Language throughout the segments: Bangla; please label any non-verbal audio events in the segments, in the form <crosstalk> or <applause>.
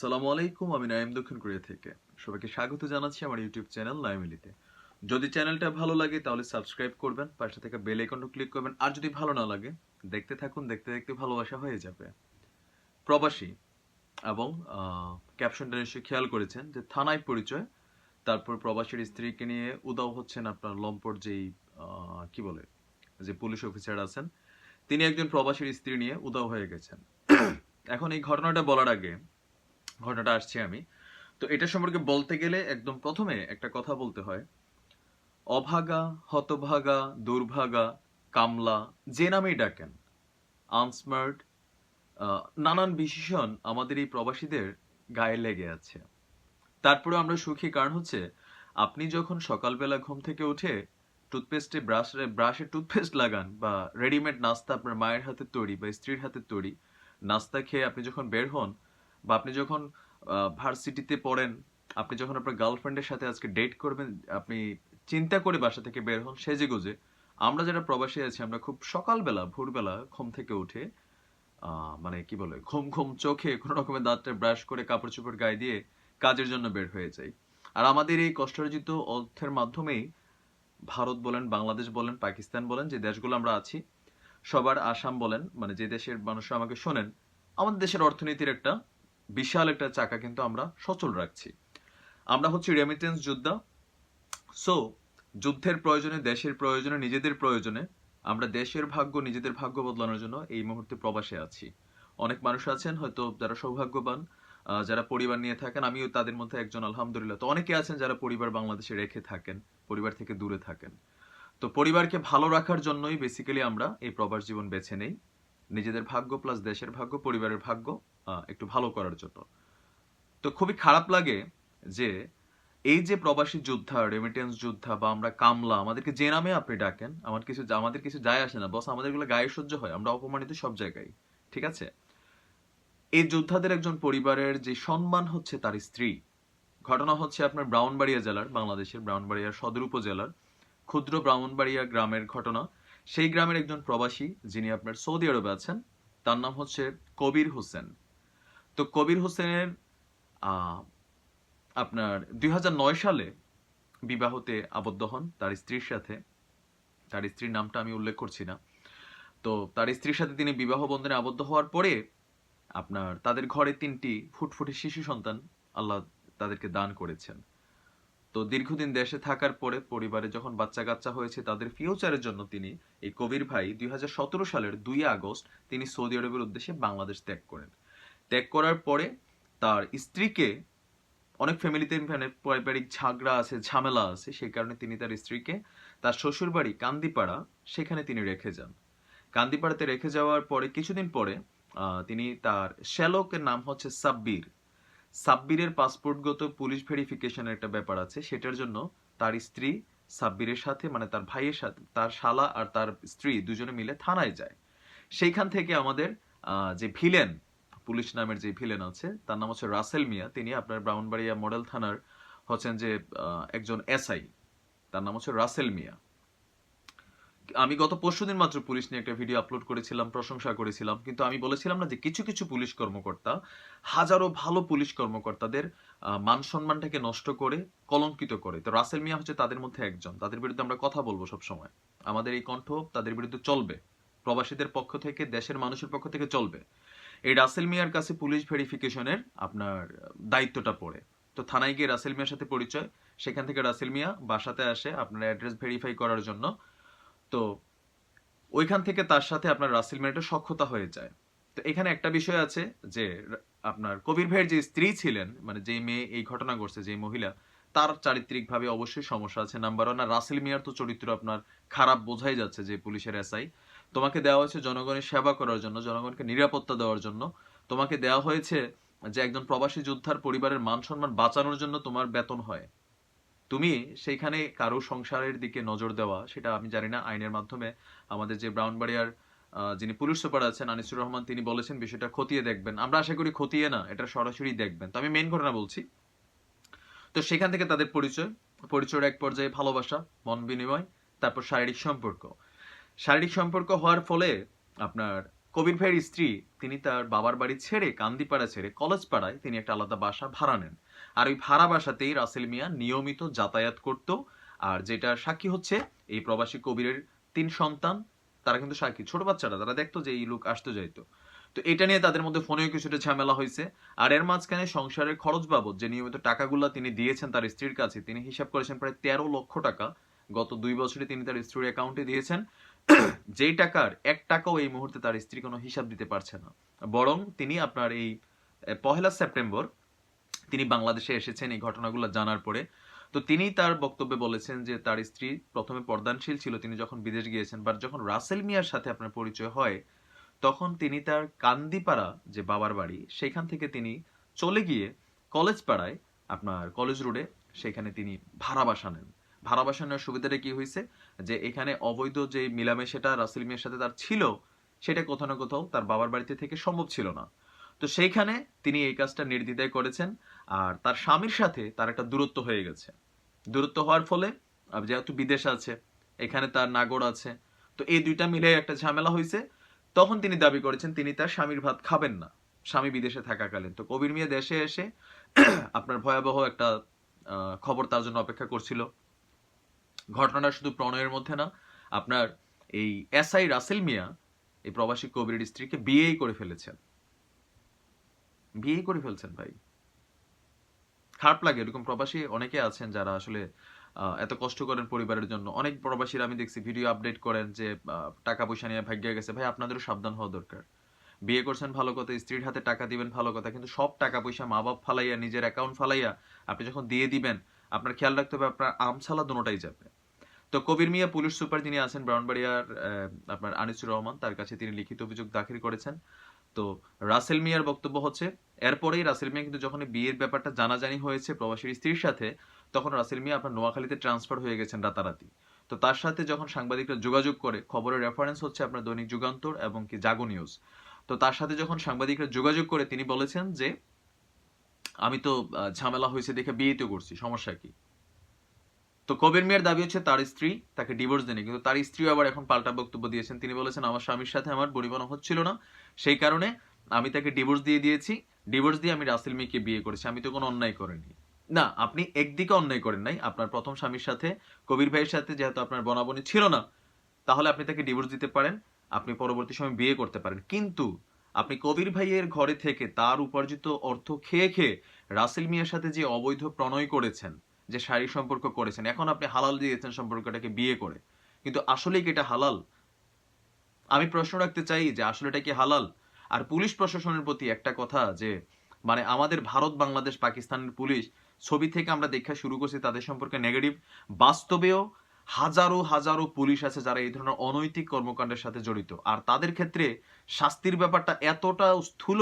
সালামু আলাইকুম, আমি নাইম দক্ষিণ কোরিয়া থেকে। সবাইকে স্বাগত জানাচ্ছি আমার ইউটিউব চ্যানেল নাইমিলিতে। যদি চ্যানেলটা ভালো লাগে তাহলে সাবস্ক্রাইব করবেন, পাশে থেকে বেল আইকনটা ক্লিক করবেন, আর যদি ভালো না লাগে, দেখতে থাকুন, দেখতে দেখতে ভালোবাসা হয়ে যাবে। প্রবাসী এবং ক্যাপশনটা নিশ্চয়ই খেয়াল করেছেন যে থানায় পরিচয়, তারপর প্রবাসীর স্ত্রীকে নিয়ে উদাও হচ্ছেন আপনার লম্পট যেই কি বলে, যে পুলিশ অফিসার আছেন, তিনি একজন প্রবাসীর স্ত্রী নিয়ে উদাও হয়ে গেছেন। এখন এই ঘটনাটা বলার আগে ঘটনাটা আসছি আমি। তো এটা সম্পর্কে বলতে গেলে একদম প্রথমে একটা কথা বলতে হয়। অভাগা, হতভাগা, দুর্ভাগা, কামলা, যে নামেই ডাকেন, আনস্মার্ট নানান বিশেষণ আমাদের এই প্রবাসীদের গায়ে লেগে আছে। তারপরে আমরা সুখী, কারণ হচ্ছে আপনি যখন সকালবেলা ঘুম থেকে উঠে টুথপেস্টে ব্রাশ, ব্রাশে টুথপেস্ট লাগান বা রেডিমেড নাস্তা আপনার মায়ের হাতে তৈরি বা স্ত্রীর হাতে তৈরি, নাস্তা খেয়ে আপনি যখন বের হন বা আপনি যখন ভার্সিটিতে পড়েন, আপনি যখন আপনার গার্লফ্রেন্ডের সাথে আজকে ডেট করবেন, আপনি চিন্তা করে বাসা থেকে বের হন সেজে গুজে আমরা যারা প্রবাসী আছি, আমরা খুব সকালবেলা, ভোরবেলা ঘুম থেকে উঠে মানে কি বলে, ঘুম ঘুম চোখে কোনো রকমের দাঁতটা ব্রাশ করে কাপড় চোপড় গায়ে দিয়ে কাজের জন্য বের হয়ে যাই। আর আমাদের এই কষ্টার্জিত অর্থের মাধ্যমেই ভারত বলেন, বাংলাদেশ বলেন, পাকিস্তান বলেন, যে দেশগুলো আমরা আছি, সবার আসাম বলেন মানে যে দেশের মানুষরা আমাকে শোনেন, আমাদের দেশের অর্থনীতির একটা বিশাল একটা চাকা কিন্তু আমরা সচল রাখছি। আমরা হচ্ছে রেমিটেন্স যোদ্ধা। সো যুদ্ধের প্রয়োজনে, দেশের প্রয়োজনে, নিজেদের প্রয়োজনে আমরা দেশের ভাগ্য, নিজেদের ভাগ্য বদলানোর জন্য এই মুহূর্তে প্রবাসে আছি। অনেক মানুষ আছেন, হয়তো যারা সৌভাগ্যবান যারা পরিবার নিয়ে থাকেন, আমিও তাদের মধ্যে একজন, আলহামদুলিল্লাহ। তো অনেকে আছেন যারা পরিবার বাংলাদেশে রেখে থাকেন, পরিবার থেকে দূরে থাকেন। তো পরিবারকে ভালো রাখার জন্যই বেসিক্যালি আমরা এই প্রবাস জীবন বেছে নেই। নিজেদের ভাগ্য প্লাস দেশের ভাগ্য, পরিবারের ভাগ্য। একটু ভালো করার জন্য। তো খুবই খারাপ লাগে যে এই যে প্রবাসী যোদ্ধা রেমিটেন্স যোদ্ধা বা আমরা কামলা, আমাদেরকে যে নামে আপনি ডাকেন, আমার কিছু আমাদের কিছু যায় আসে না। বস, আমাদেরগুলো গায়ে সহ্য হয়, আমরা অপমানিত সব জায়গায়, ঠিক আছে? এই যোদ্ধাদের একজন পরিবারের যে সম্মান হচ্ছে তার স্ত্রী। ঘটনা হচ্ছে আপনার ব্রাউনবাড়িয়া জেলার, বাংলাদেশের ব্রাউনবাড়িয়া সদর উপজেলার ক্ষুদ্র ব্রাহ্মণবাড়িয়া গ্রামের ঘটনা। সেই গ্রামের একজন প্রবাসী যিনি আপনার সৌদি আরবে আছেন, তার নাম হচ্ছে কবির হোসেন। তো কবির হোসেনের আপনার দুই হাজার নয় সালে বিবাহতে আবদ্ধ হন তার স্ত্রীর সাথে। তার স্ত্রীর নামটা আমি উল্লেখ করছি না। তো তার স্ত্রীর সাথে তিনি বিবাহ বন্ধনে আবদ্ধ হওয়ার পরে আপনার তাদের ঘরে তিনটি ফুটফুটে শিশু সন্তান আল্লাহ তাদেরকে দান করেছেন। তো দীর্ঘদিন দেশে থাকার পরে পরিবারে যখন বাচ্চা কাচ্চা হয়েছে, তাদের ফিউচারের জন্য তিনি এই কবির ভাই দুই হাজার সতেরো সালের দুই আগস্ট তিনি সৌদি আরবের উদ্দেশ্যে বাংলাদেশ ত্যাগ করেন। ত্যাগ করার পরে তার স্ত্রীকে অনেক ফ্যামিলিতে মানে পারিবারিক ঝাগড়া আছে, ঝামেলা আছে, সেই কারণে তিনি তার স্ত্রীকে তার শ্বশুরবাড়ি কান্দিপাড়া সেখানে তিনি রেখে যান। কান্দিপাড়াতে রেখে যাওয়ার পরে কিছুদিন পরে তিনি তার শ্যালকের নাম হচ্ছে সাব্বির। সাব্বিরের পাসপোর্টগত পুলিশ ভেরিফিকেশনের একটা ব্যাপার আছে, সেটার জন্য তার স্ত্রী সাব্বিরের সাথে মানে তার ভাইয়ের সাথে, তার শালা আর তার স্ত্রী দুজনে মিলে থানায় যায়। সেইখান থেকে আমাদের যে ভিলেন পুলিশ নামের যে ভিলেন আছে, তার নাম হচ্ছে রাসেল মিয়া। তিনি আপনার ব্রাউনবাড়িয়া মডেল থানার হচ্ছেন যে একজন এসআই। তার নাম হচ্ছে রাসেল মিয়া। আমি গত পরশুদিন মাত্র পুলিশ নিয়ে একটা ভিডিও আপলোড করেছিলাম, প্রশংসা করেছিলাম। কিন্তু আমি বলেছিলাম না যে কিছু কিছু পুলিশ কর্মকর্তা, হাজারো ভালো পুলিশ কর্মকর্তাদের মান সম্মানটাকে নষ্ট করে কলঙ্কিত করে। তো রাসেল মিয়া হচ্ছে তাদের মধ্যে একজন। তাদের বিরুদ্ধে আমরা কথা বলব সব সময় আমাদের এই কণ্ঠ তাদের বিরুদ্ধে চলবে। প্রবাসীদের পক্ষ থেকে, দেশের মানুষের পক্ষ থেকে চলবে। এই রাসেল মিয়ার কাছে পুলিশ ভেরিফিকেশনের আপনার দায়িত্বটা পড়ে। তো থানায় গিয়ে রাসেল মিয়ার সাথে পরিচয়, সেখান থেকে রাসেল মিয়া বাসাতে আসে আপনার অ্যাড্রেস ভেরিফাই করার জন্য। তো ওইখান থেকে তার সাথে আপনার রাসেল মিয়ার একটা সক্ষতা হয়ে যায়। তো এখানে একটা বিষয় আছে যে, আপনার কবির ভাইয়ের যে স্ত্রী ছিলেন মানে যে মেয়ে এই ঘটনা ঘটছে যে মহিলা, তার চারিত্রিকভাবে অবশ্যই সমস্যা আছে। নাম্বার ওয়ান আর রাসেল মিয়ার তো চরিত্র আপনার খারাপ বোঝাই যাচ্ছে যে পুলিশের এসআই। তোমাকে দেওয়া হয়েছে জনগণের সেবা করার জন্য, জনগণকে নিরাপত্তা দেওয়ার জন্য। তোমাকে দেওয়া হয়েছে যে একজন প্রবাসী যোদ্ধার পরিবারের মান সম্মান বাঁচানোর জন্য তোমার বেতন হয়। তুমি সেইখানে কারও সংসারের দিকে নজর দেওয়া, সেটা আমি জানি না, আইনের মাধ্যমে আমাদের যে ব্রাউনবাড়িয়ার যিনি পুলিশ সুপার আছেন, আনিসুর রহমান, তিনি বলেছেন বিষয়টা খতিয়ে দেখবেন। আমরা আশা করি খতিয়ে না, এটা সরাসরি দেখবেন। তো আমি মেন ঘটনা বলছি। তো সেখান থেকে তাদের পরিচয়, পরিচয়ের এক পর্যায়ে ভালোবাসা, মন বিনিময়, তারপর শারীরিক সম্পর্ক। শারীরিক সম্পর্ক হওয়ার ফলে আপনার কবির ভাইয়ের স্ত্রী, তিনি তার বাবার বাড়ি ছেড়ে কান্দিপাড়া ছেড়ে কলেজ পাড়ায় তিনি একটা আলাদা বাসা ভাড়া নেন। আর ওই ভাড়া বাসাতেই রাসেল মিয়া নিয়মিত যাতায়াত করত। আর যেটা সাক্ষী হচ্ছে, এই প্রবাসী কবিরের তিন সন্তান, তারা কিন্তু সাক্ষী। ছোট বাচ্চারা তারা দেখতো যে এই লোক আসতে যাইতো। তো এটা নিয়ে তাদের মধ্যে ফোনেও কিছুটা ঝামেলা হয়েছে। আর এর মাঝখানে সংসারের খরচ বাবদ যে নিয়মিত টাকাগুলো তিনি দিয়েছেন তার স্ত্রীর কাছে, তিনি হিসাব করেছেন প্রায় তেরো লক্ষ টাকা। গত দুই বছরে তিনি তার স্ত্রীর অ্যাকাউন্টে দিয়েছেন। <clears throat> যেই টাকার এক টাকাও এই মুহূর্তে তার স্ত্রী কোনো হিসাব দিতে পারছে না। বরং তিনি আপনার এই পহেলা সেপ্টেম্বর তিনি বাংলাদেশে এসেছেন এই ঘটনাগুলো জানার পরে। তো তিনি তার বক্তব্যে বলেছেন যে তার স্ত্রী প্রথমে পর্দানশীল ছিল, তিনি যখন বিদেশ গিয়েছেন বাট যখন রাসেল মিয়ার সাথে আপনার পরিচয় হয়, তখন তিনি তার কান্দিপাড়া যে বাবার বাড়ি, সেখান থেকে তিনি চলে গিয়ে কলেজ পাড়ায় আপনার কলেজ রোডে, সেখানে তিনি ভাড়া বাসা নেন। ভাড়া বাসা নেওয়ার সুবিধাটা কি হয়েছে যে এখানে অবৈধ যে মিলামেশাটা রাসেল মিয়ার সাথে তার ছিল, সেটা কোথাও না কোথাও তার বাবার বাড়িতে থেকে সম্ভব ছিল না। তো সেইখানে তিনি এই কাজটা নির্দ্বিধায় করেছেন আর তার স্বামীর সাথে তার একটা দূরত্ব হয়ে গেছে। দূরত্ব হওয়ার ফলে যেহেতু বিদেশ আছে, এখানে তার নাগর আছে, তো এই দুইটা মিলে একটা ঝামেলা হয়েছে তখন তিনি দাবি করেছেন তিনি তার স্বামীর ভাত খাবেন না, স্বামী বিদেশে থাকাকালীন। তো কবির মিয়া দেশে এসে <clears throat> আপনার ভয়াবহ একটা খবর তার জন্য অপেক্ষা করছিল। ঘটনাটা শুধু প্রণয়ের মধ্যে না, আপনার এই এস আই রাসেল মিয়া এই প্রবাসী কবির স্ত্রীকে বিয়েই করে ফেলেছেন। বিয়েই করে ফেলছেন ভাই। খারাপ লাগে, এরকম প্রবাসী অনেকে আছেন যারা আসলে এত কষ্ট করেন পরিবারের জন্য। অনেক প্রবাসীরা আমি দেখছি ভিডিও আপডেট করেন যে টাকা পয়সা নিয়ে ভাগ্যে গেছে। ভাই, আপনাদেরও সাবধান হওয়া দরকার। বিয়ে করছেন ভালো কথা, স্ত্রীর হাতে টাকা দিবেন ভালো কথা, কিন্তু সব টাকা পয়সা মা বাপ ফালাইয়া, নিজের অ্যাকাউন্ট ফালাইয়া আপনি যখন দিয়ে দিবেন, আপনার খেয়াল রাখতে হবে আপনার আমছালা দুটোটাই যাবে। তো কবির মিয়া পুলিশ সুপার যিনি আছেন ব্রাউনবাড়িয়ার আপনার আনিসুর রহমান, তার কাছে তিনি লিখিত অভিযোগ দাখিল করেছেন। তো রাসেল মিয়ার বক্তব্য হচ্ছে, এরপরেই রাসেল মিয়া কিন্তু যখন বিয়ের ব্যাপারটা জানাজানি হয়েছে প্রবাসীর স্ত্রীর সাথে, তখন রাসেল মিয়া আপনার নোয়াখালীতে ট্রান্সফার হয়ে গেছেন রাতারাতি। তো তার সাথে যখন সাংবাদিকরা যোগাযোগ করে, খবরের রেফারেন্স হচ্ছে আপনার দৈনিক যুগান্তর এবং কি জাগো নিউজ। তো তার সাথে যখন সাংবাদিকরা যোগাযোগ করে, তিনি বলেছেন যে, আমি তো ঝামেলা হয়েছে দেখে বিয়েতে করছি, সমস্যা কি? তো কবির মিয়ার দাবি হচ্ছে তার স্ত্রী তাকে ডিভোর্স দেয়নি, কিন্তু তার স্ত্রী আবার এখন পাল্টা বক্তব্য দিয়েছেন। তিনি বলেছেন, আমার স্বামীর সাথে আমার পরিবহন হচ্ছিল না। সেই কারণে আমি তাকে ডিভোর্স দিয়ে দিয়েছি। ডিভোর্স দিয়ে আমি রাসেল মিয়াকে বিয়ে করেছি। আমি তো কোনো অন্যায় করিনি। না, আপনি একদিকে অন্যায় করেন নাই। আপনার প্রথম স্বামীর সাথে, কবির ভাইয়ের সাথে যেহেতু আপনার বনাবনি ছিল না, তাহলে আপনি তাকে ডিভোর্স দিতে পারেন। আপনি পরবর্তী সময় বিয়ে করতে পারেন। কিন্তু আপনি কবির ভাইয়ের ঘরে থেকে তার উপার্জিত অর্থ খেয়ে খেয়ে রাসেল মিয়ার সাথে যে অবৈধ প্রণয় করেছেন যে শারীরিক সম্পর্ক করেছেন। এখন আপনি হালাল দিয়েছেন সম্পর্কটাকে বিয়ে করে। কিন্তু আসলেই কি এটা হালাল? আমি প্রশ্ন রাখতে চাই যে আসলে এটা কি হালাল? আর পুলিশ প্রশাসনের প্রতি একটা কথা যে মানে আমাদের ভারত, বাংলাদেশ পাকিস্তানের পুলিশ ছবি থেকে আমরা দেখা শুরু করছি তাদের সম্পর্কে নেগেটিভ বাস্তবেও হাজারো হাজারো পুলিশ আছে যারা এই ধরনের অনৈতিক কর্মকাণ্ডের সাথে জড়িত। আর তাদের ক্ষেত্রে শাস্তির ব্যাপারটা এতটা স্থূল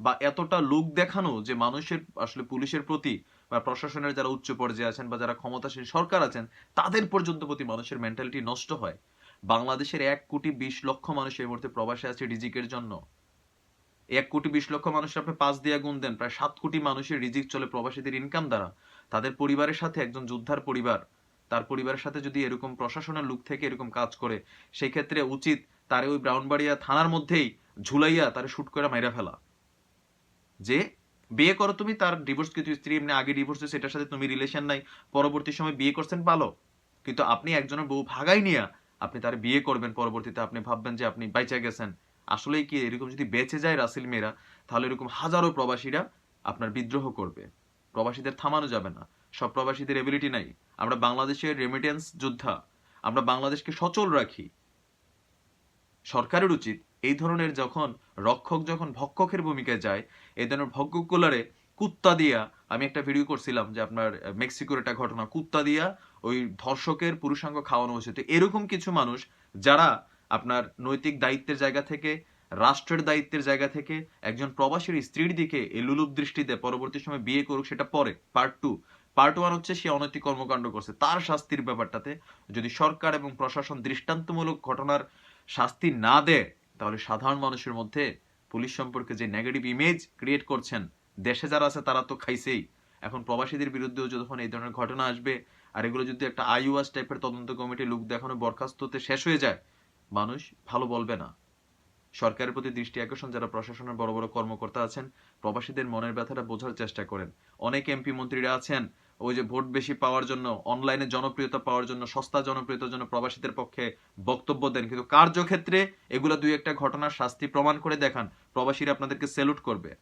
বা এতটা লোক দেখানো যে মানুষের, আসলে পুলিশের প্রতি বা প্রশাসনের যারা উচ্চ পর্যায়ে আছেন বা যারা ক্ষমতাসীন সরকার আছেন, তাদের পর্যন্ত প্রতি মানুষের মেন্টালিটি নষ্ট হয়। বাংলাদেশের এক কোটি বিশ লক্ষ মানুষ এই মুহূর্তে প্রবাসে আছে রিজিকের জন্য। এক কোটি বিশ লক্ষ মানুষের আপনি পাঁচ দিয়া গুণ দেন, প্রায় সাত কোটি মানুষের রিজিক চলে প্রবাসীদের ইনকাম দ্বারা। তাদের পরিবারের সাথে একজন যোদ্ধার পরিবার, তার পরিবারের সাথে যদি এরকম প্রশাসনের লুক থেকে এরকম কাজ করে সেই ক্ষেত্রে উচিত তারে ওই ব্রাউনবাড়িয়া থানার মধ্যেই ঝুলাইয়া তারে শুট করে মাইরা ফেলা। যে বিয়ে করো তুমি, তার ডিভোর্স কিন্তু স্ত্রী এমনি আগে ডিভোর্স হয়েছে, এটার সাথে তুমি রিলেশন নাই, পরবর্তী সময় বিয়ে করছেন ভালো। কিন্তু আপনি একজনের বউ ভাগাই নিয়া আপনি তার বিয়ে করবেন, পরবর্তীতে আপনি ভাববেন যে আপনি বাইচা গেছেন। আসলেই কি এরকম যদি বেঁচে যায় রাসেল মেয়েরা, তাহলে এরকম হাজারো প্রবাসীরা আপনার বিদ্রোহ করবে। প্রবাসীদের থামানো যাবে না। সব প্রবাসীদের এবিলিটি নাই। আমরা বাংলাদেশের রেমিটেন্স যোদ্ধা। আমরা বাংলাদেশকে সচল রাখি। সরকারের উচিত এই ধরনের যখন রক্ষক যখন ভক্ষকের ভূমিকায় যায়, এই ধরনের ভক্ষকগুলারে কুত্তা দিয়া, আমি একটা ভিডিও করছিলাম যে আপনার মেক্সিকোর একটা ঘটনা, কুত্তা দিয়া ওই ধর্ষকের পুরুষাঙ্গ খাওয়ানো হয়েছে। তো এরকম কিছু মানুষ যারা আপনার নৈতিক দায়িত্বের জায়গা থেকে, রাষ্ট্রের দায়িত্বের জায়গা থেকে, একজন প্রবাসীর স্ত্রীর দিকে এলুলুপ দৃষ্টিতে পরবর্তী সময় বিয়ে করুক, সেটা পরে পার্ট টু পার্ট ওয়ান হচ্ছে সে অনৈতিক কর্মকাণ্ড করছে। তার শাস্তির ব্যাপারটাতে যদি সরকার এবং প্রশাসন দৃষ্টান্তমূলক ঘটনার শাস্তি না দেয় তাহলে সাধারণ মানুষের মধ্যে পুলিশ সম্পর্কে যে নেগেটিভ ইমেজ ক্রিয়েট করছেন, দেশে যারা আছে তারা তো খাইছেই। এখন প্রবাসীদের বিরুদ্ধেও যখন এই ধরনের ঘটনা আসবে, আর এগুলো যদি একটা আইওয়াস টাইপের তদন্ত কমিটি লোক দেখানো বরখাস্ততে শেষ হয়ে যায়, মানুষ ভালো বলবে না। সরকারের প্রতি দৃষ্টি আকর্ষণ, যারা প্রশাসনের বড় বড় কর্মকর্তা আছেন, প্রবাসীদের মনের ব্যথাটা বোঝার চেষ্টা করেন। অনেক এমপি মন্ত্রীরা আছেন ওই যে ভোট বেশি পাওয়ার জন্য অনলাইনে জনপ্রিয়তা পাওয়ার জন্য, সস্তা জনপ্রিয়তার জন্য প্রবাসীদের পক্ষে বক্তব্য দেন। কিন্তু কার্যক্ষেত্রে এগুলো দুই একটা ঘটনার শাস্তি প্রমাণ করে দেখান, প্রবাসীরা আপনাদেরকে স্যালুট করবে।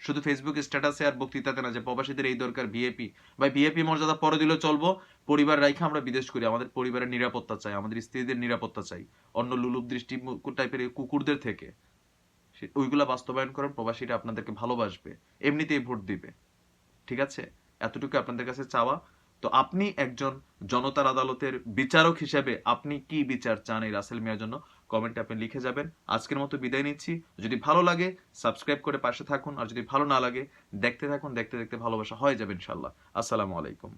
শুধু ফেসবুক স্ট্যাটাসে আর বক্তৃতাতে না, যে প্রবাসীদের এই দরকার বিএপি বা বিএপি মর্যাদা পরে দিলেও চলবো, পরিবার রাইখা আমরা বিদেশ করি, আমাদের পরিবারের নিরাপত্তা চাই, আমাদের স্ত্রীদের নিরাপত্তা চাই, অন্য লুলুপ দৃষ্টি টাইপের কুকুরদের থেকে। ওইগুলা বাস্তবায়ন করেন প্রবাসীরা আপনাদেরকে ভালোবাসবে, এমনিতেই ভোট দিবে। ঠিক আছে? এতটুকু আপনাদের কাছে চাওয়া। তো আপনি একজন জনতার আদালতের বিচারক হিসেবে আপনি কি বিচার চান এই রাসেল মিয়ার জন্য? কমেন্টে আপনি লিখে যাবেন। আজকের মতো বিদায় নিচ্ছি। যদি ভালো লাগে, সাবস্ক্রাইব করে পাশে থাকুন। আর যদি ভালো না লাগে, দেখতে থাকুন। দেখতে দেখতে ভালোবাসা হয়ে যাবে ইনশাল্লাহ আসসালামু আলাইকুম।